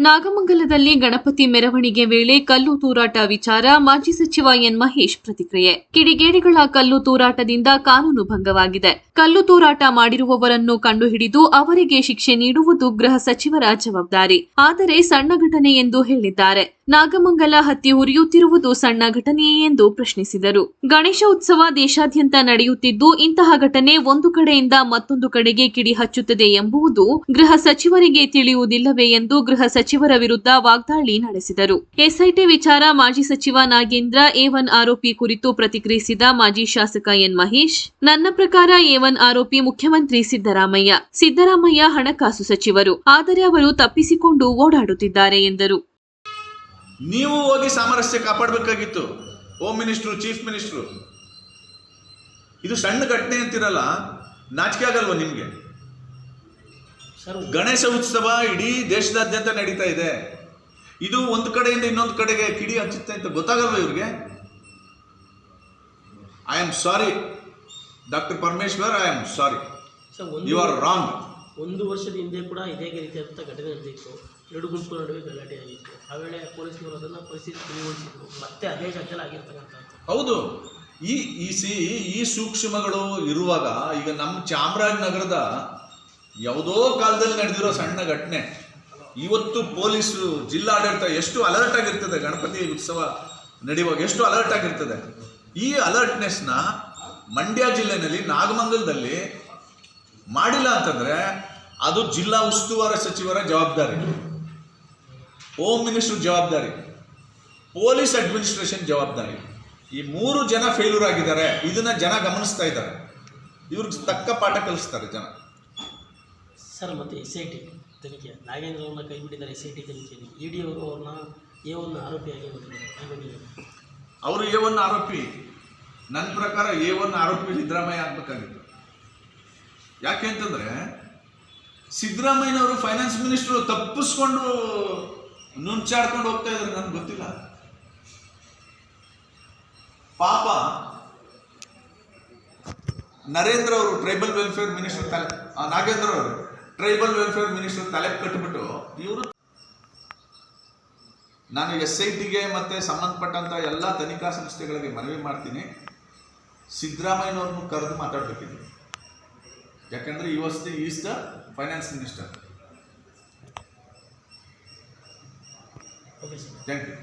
ನಾಗಮಂಗಲದಲ್ಲಿ ಗಣಪತಿ ಮೆರವಣಿಗೆ ವೇಳೆ ಕಲ್ಲು ತೂರಾಟ ವಿಚಾರ ಮಾಜಿ ಸಚಿವ ಎನ್ ಮಹೇಶ್ ಪ್ರತಿಕ್ರಿಯೆ. ಕಿಡಿಗೇಡಿಗಳ ಕಲ್ಲು ತೂರಾಟದಿಂದ ಕಾನೂನು ಭಂಗವಾಗಿದೆ. ಕಲ್ಲು ತೂರಾಟ ಮಾಡಿರುವವರನ್ನು ಕಂಡುಹಿಡಿದು ಅವರಿಗೆ ಶಿಕ್ಷೆ ನೀಡುವುದು ಗೃಹ ಸಚಿವರ ಜವಾಬ್ದಾರಿ. ಆದರೆ ಸಣ್ಣ ಘಟನೆ ಎಂದು ಹೇಳಿದ್ದಾರೆ. ನಾಗಮಂಗಲ ಹತ್ತಿ ಉರಿಯುತ್ತಿರುವುದು ಸಣ್ಣ ಘಟನೆಯೇ ಎಂದು ಪ್ರಶ್ನಿಸಿದರು. ಗಣೇಶ ಉತ್ಸವ ದೇಶಾದ್ಯಂತ ನಡೆಯುತ್ತಿದ್ದು, ಇಂತಹ ಘಟನೆ ಒಂದು ಕಡೆಯಿಂದ ಮತ್ತೊಂದು ಕಡೆಗೆ ಕಿಡಿ ಹಚ್ಚುತ್ತದೆ ಎಂಬುದು ಗೃಹ ಸಚಿವರಿಗೆ ತಿಳಿಯುವುದಿಲ್ಲವೇ ಎಂದು ಗೃಹ ಸಚಿವರ ವಿರುದ್ಧ ವಾಗ್ದಾಳಿ ನಡೆಸಿದರು. ಎಸ್ಐಟಿ ವಿಚಾರ ಮಾಜಿ ಸಚಿವ ನಾಗೇಂದ್ರ, ಎ ಒನ್ ಆರೋಪಿ ಕುರಿತು ಪ್ರತಿಕ್ರಿಯಿಸಿದ ಮಾಜಿ ಶಾಸಕ ಎನ್ ಮಹೇಶ್, ನನ್ನ ಪ್ರಕಾರ ಎ ಒನ್ ಆರೋಪಿ ಮುಖ್ಯಮಂತ್ರಿ ಸಿದ್ದರಾಮಯ್ಯ ಸಿದ್ದರಾಮಯ್ಯ ಹಣಕಾಸು ಸಚಿವರು, ಆದರೆ ಅವರು ತಪ್ಪಿಸಿಕೊಂಡು ಓಡಾಡುತ್ತಿದ್ದಾರೆ ಎಂದರು. ನೀವು ಹೋಗಿ ಸಾಮರಸ್ಯ ಕಾಪಾಡಬೇಕಾಗಿತ್ತು ಹೋಮ್ ಮಿನಿಸ್ಟ್ರು ಚೀಫ್ ಮಿನಿಸ್ಟ್ರು ಇದು ಸಣ್ಣ ಘಟನೆ ಅಂತಿರಲ್ಲ, ನಾಚಿಕೆ ಆಗಲ್ವ ನಿಮಗೆ? ಗಣೇಶ ಉತ್ಸವ ಇಡೀ ದೇಶದಾದ್ಯಂತ ನಡೀತಾ ಇದೆ. ಇದು ಒಂದು ಕಡೆಯಿಂದ ಇನ್ನೊಂದು ಕಡೆಗೆ ಕಿಡಿ ಹಚ್ಚುತ್ತೆ ಅಂತ ಗೊತ್ತಾಗಲ್ವ ಇವ್ರಿಗೆ? I am sorry doctor Parameshwar I am sorry you are wrong ಒಂದು ವರ್ಷದ ಹಿಂದೆ ಕೂಡ ಇದೇ ರೀತಿಯಾದಂಥ ಘಟನೆ ನಡೆದಿತ್ತು. ಎರಡು ಗುಂಪು ನಡುವೆ ಗಲಾಟೆ ಆಗಿತ್ತು. ಆ ವೇಳೆ ಪೊಲೀಸ್ನವರು ಅದನ್ನು ಪರಿಸ್ಥಿತಿ ತಿಳಿಗೊಳಿಸಿದ್ರು. ಮತ್ತೆ ಅದೇ ಜಾಗದಲ್ಲಿ ಆಗಿರ್ತಕ್ಕಂಥದ್ದು. ಹೌದು. ಈ ಈ ಸಿ ಈ ಸೂಕ್ಷ್ಮಗಳು ಇರುವಾಗ ಈಗ ನಮ್ಮ ಚಾಮರಾಜನಗರದ ಯಾವುದೋ ಕಾಲದಲ್ಲಿ ನಡೆದಿರೋ ಸಣ್ಣ ಘಟನೆ. ಇವತ್ತು ಪೊಲೀಸರು ಜಿಲ್ಲಾಡಳಿತ ಎಷ್ಟು ಅಲರ್ಟ್ ಆಗಿರ್ತದೆ, ಗಣಪತಿ ಉತ್ಸವ ನಡೆಯುವಾಗ ಎಷ್ಟು ಅಲರ್ಟ್ ಆಗಿರ್ತದೆ. ಈ ಅಲರ್ಟ್ನೆಸ್ನ ಮಂಡ್ಯ ಜಿಲ್ಲೆನಲ್ಲಿ, ನಾಗಮಂಗಲದಲ್ಲಿ ಮಾಡಿಲ್ಲ ಅಂತಂದ್ರೆ ಅದು ಜಿಲ್ಲಾ ಉಸ್ತುವಾರಿ ಸಚಿವರ ಜವಾಬ್ದಾರಿ. ಹೋಮ್ ಮಿನಿಸ್ಟರ್ ಜವಾಬ್ದಾರಿ. ಪೊಲೀಸ್ ಅಡ್ಮಿನಿಸ್ಟ್ರೇಷನ್ ಜವಾಬ್ದಾರಿ. ಈ ಮೂರು ಜನ ಫೇಲ್ಯೂರ್ ಆಗಿದ್ದಾರೆ. ಇದನ್ನ ಜನ ಗಮನಿಸ್ತಾ ಇದ್ದಾರೆ. ಇವ್ರಿಗೆ ತಕ್ಕ ಪಾಠ ಕಲಿಸ್ತಾರೆ ಜನ. ಸರ್ ಮತ್ತು ಎಸ್ ಐ ಟಿ ತನಿಖೆ. ನಾಗೇಂದ್ರ ಅವ್ರನ್ನ ಕೈ ಬಿಟ್ಟಿದ್ದಾರೆ ಎಸ್ ಐ ಟಿ ತನಿಖೆಯಲ್ಲಿ. ಇ ಡಿ ಅವರು ಅವ್ರನ್ನ ಎ ಒಂದು ಆರೋಪಿಯಾಗಿ ಬಗ್ಗೆ ಅವರು ಎ ಒನ್ ಆರೋಪಿ. ನನ್ನ ಪ್ರಕಾರ ಎ ಒನ್ ಆರೋಪಿ ಸಿದ್ದರಾಮಯ್ಯ ಆಗ್ಬೇಕಾಗಿತ್ತು. ಯಾಕೆ ಅಂತಂದ್ರೆ, ಸಿದ್ದರಾಮಯ್ಯನವರು ಫೈನಾನ್ಸ್ ಮಿನಿಸ್ಟರ್ ತಪ್ಪಿಸ್ಕೊಂಡು ನುಂಚಾಡ್ಕೊಂಡು ಹೋಗ್ತಾ ಇದ್ದಾರೆ ನನ್ಗೆ ಗೊತ್ತಿಲ್ಲ. ಪಾಪ ನರೇಂದ್ರ ಅವರು ಟ್ರೈಬಲ್ ವೆಲ್ಫೇರ್ ಮಿನಿಸ್ಟರ್ ನಾಗೇಂದ್ರ ಅವರು ಟ್ರೈಬಲ್ ವೆಲ್ಫೇರ್ ಮಿನಿಸ್ಟರ್ ತಲೆ ಕಟ್ಟಿಬಿಟ್ಟು ಇವರು ನಾನು ಎಸ್ ಐ ಟಿಗೆ ಮತ್ತೆ ಸಂಬಂಧಪಟ್ಟಂತ ಎಲ್ಲ ತನಿಖಾ ಸಂಸ್ಥೆಗಳಿಗೆ ಮನವಿ ಮಾಡ್ತೀನಿ. ಸಿದ್ದರಾಮಯ್ಯನವ್ರನ್ನು ಕರೆದು ಮಾತಾಡ್ಬೇಕಿದ್ದೀನಿ ಯಾಕಂದ್ರೆ ಈ ವರ್ಷ is the finance minister okay sir thank you